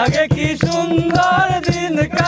আগে কি সুন্দর দিন কি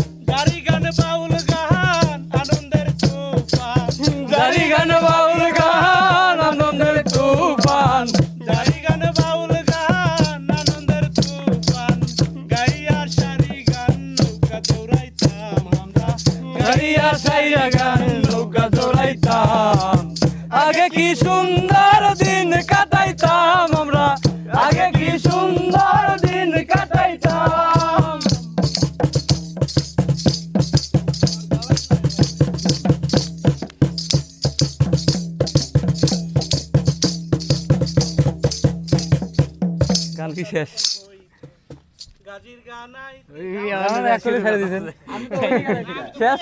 গাড়িয়া গান নৌকা দৌড়াইতাম আগে কি সুন্দর দিন কাটাইতাম আমরা আগে কি সুন্দর দিন কাটাইতাম। গান কি শেষ গাজির গানাই শেষ?